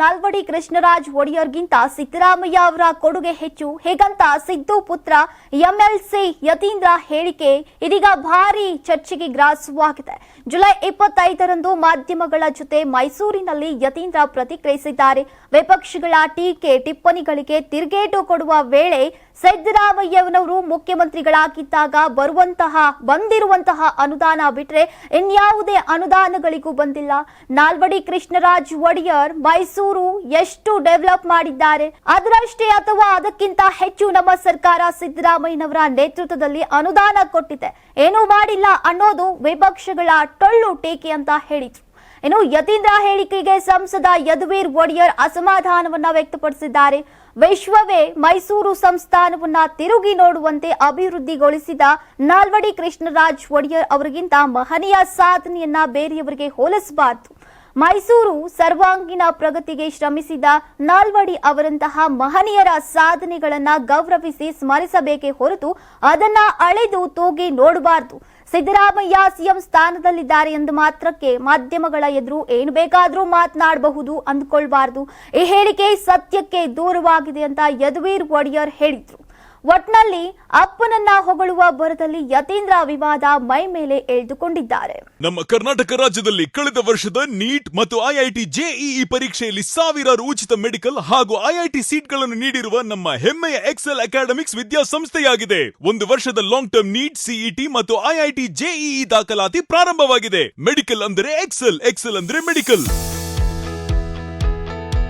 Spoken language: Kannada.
ನಾಲ್ವಡಿ ಕೃಷ್ಣರಾಜ್ ಒಡೆಯರ್ಗಿಂತ ಸಿದ್ದರಾಮಯ್ಯ ಅವರ ಕೊಡುಗೆ ಹೆಚ್ಚು. ಹೇಗಂತ ಸಿದ್ದು ಪುತ್ರ ಎಂಎಲ್ಸಿ ಯತೀಂದ್ರ ಹೇಳಿಕೆ ಇದೀಗ ಭಾರಿ ಚರ್ಚೆಗೆ ಗ್ರಾಸವಾಗಿದೆ. ಜುಲೈ ಇಪ್ಪತ್ತೈದರಂದು ಮಾಧ್ಯಮಗಳ ಜೊತೆ ಮೈಸೂರಿನಲ್ಲಿ ಯತೀಂದ್ರ ಪ್ರತಿಕ್ರಿಯಿಸಿದ್ದಾರೆ. ವಿಪಕ್ಷಗಳ ಟೀಕೆ ಟಿಪ್ಪಣಿಗಳಿಗೆ ತಿರುಗೇಟು ಕೊಡುವ ವೇಳೆ ಸಿದ್ದರಾಮಯ್ಯನವರು ಮುಖ್ಯಮಂತ್ರಿಗಳಾಗಿದ್ದಾಗ ಬರುವಂತಹ, ಬಂದಿರುವಂತಹ ಅನುದಾನ ಬಿಟ್ರೆ ಇನ್ಯಾವುದೇ ಅನುದಾನಗಳಿಗೂ ಬಂದಿಲ್ಲ. ನಾಲ್ವಡಿ ಕೃಷ್ಣರಾಜ್ ಒಡೆಯರ್ ಮೈಸೂರು ಎಷ್ಟು ಡೆವಲಪ್ ಮಾಡಿದ್ದಾರೆ? ಅದರಷ್ಟೇ ಅಥವಾ ಅದಕ್ಕಿಂತ ಹೆಚ್ಚು ನಮ್ಮ ಸರ್ಕಾರ ಸಿದ್ದರಾಮಯ್ಯನವರ ನೇತೃತ್ವದಲ್ಲಿ ಅನುದಾನ ಕೊಟ್ಟಿದೆ. ಏನೂ ಮಾಡಿಲ್ಲ ಅನ್ನೋದು ವಿಪಕ್ಷಗಳ ಟೊಳ್ಳು ಟೀಕೆ ಅಂತ ಹೇಳಿದ್ರು. ಇನ್ನು ಯತೀಂದ್ರ ಹೇಳಿಕೆಗೆ ಸಂಸದ ಯದುವೀರ್ ಒಡೆಯರ್ ಅಸಮಾಧಾನವನ್ನ ವ್ಯಕ್ತಪಡಿಸಿದ್ದಾರೆ. ವಿಶ್ವವೇ ಮೈಸೂರು ಸಂಸ್ಥಾನವನ್ನ ತಿರುಗಿ ನೋಡುವಂತೆ ಅಭಿವೃದ್ಧಿಗೊಳಿಸಿದ ನಾಲ್ವಡಿ ಕೃಷ್ಣರಾಜ್ ಒಡೆಯರ್ ಅವರಿಗಿಂತ ಮಹನೀಯ ಸಾಧನೆಯನ್ನ ಬೇರೆಯವರಿಗೆ ಹೋಲಿಸಬಾರದು. ಮೈಸೂರು ಸರ್ವಾಂಗೀಣ ಪ್ರಗತಿಗೆ ಶ್ರಮಿಸಿದ ನಾಲ್ವಡಿ ಅವರಂತಹ ಮಹನೀಯರ ಸಾಧನೆಗಳನ್ನು ಗೌರವಿಸಿ ಸ್ಮರಿಸಬೇಕೇ ಹೊರತು ಅದನ್ನ ಅಳೆದು ತೂಗಿ ನೋಡಬಾರದು. ಸಿದ್ದರಾಮಯ್ಯ ಸಿಎಂ ಸ್ಥಾನದಲ್ಲಿದ್ದಾರೆ ಎಂದು ಮಾತ್ರಕ್ಕೆ ಮಾಧ್ಯಮಗಳ ಎದುರು ಏನು ಬೇಕಾದರೂ ಮಾತನಾಡಬಹುದು ಅಂದ್ಕೊಳ್ಬಾರ್ದು. ಈ ಹೇಳಿಕೆ ಸತ್ಯಕ್ಕೆ ದೂರವಾಗಿದೆ ಅಂತ ಯದುವೀರ್ ಒಡೆಯರ್ ಹೇಳಿದ್ರು. ಒಟ್ನಲ್ಲಿ ಅಪ್ಪನನ್ನ ಹೊಗಳುವ ಬರದಲ್ಲಿ ಯತೀಂದ್ರ ವಿವಾದ ಮೈ ಮೇಲೆ ಎಳೆದುಕೊಂಡಿದ್ದಾರೆ. ನಮ್ಮ ಕರ್ನಾಟಕ ರಾಜ್ಯದಲ್ಲಿ ಕಳೆದ ವರ್ಷದ ನೀಟ್ ಮತ್ತು ಐಐಟಿ ಜೆಇಇ ಪರೀಕ್ಷೆಯಲ್ಲಿ ಸಾವಿರಾರು ಉಚಿತ ಮೆಡಿಕಲ್ ಹಾಗೂ ಐಐಟಿ ಸೀಟ್ಗಳನ್ನು ನೀಡಿರುವ ನಮ್ಮ ಹೆಮ್ಮೆಯ ಎಕ್ಸೆಲ್ ಅಕಾಡೆಮಿಕ್ಸ್ ವಿದ್ಯಾಸಂಸ್ಥೆಯಾಗಿದೆ. ಒಂದು ವರ್ಷದ ಲಾಂಗ್ ಟರ್ಮ್ ನೀಟ್ ಸಿಇಟಿ ಮತ್ತು ಐಐಟಿ ಜೆಇಇ ದಾಖಲಾತಿ ಪ್ರಾರಂಭವಾಗಿದೆ. ಮೆಡಿಕಲ್ ಅಂದರೆ ಎಕ್ಸೆಲ್ ಎಕ್ಸೆಲ್ ಅಂದ್ರೆ ಮೆಡಿಕಲ್.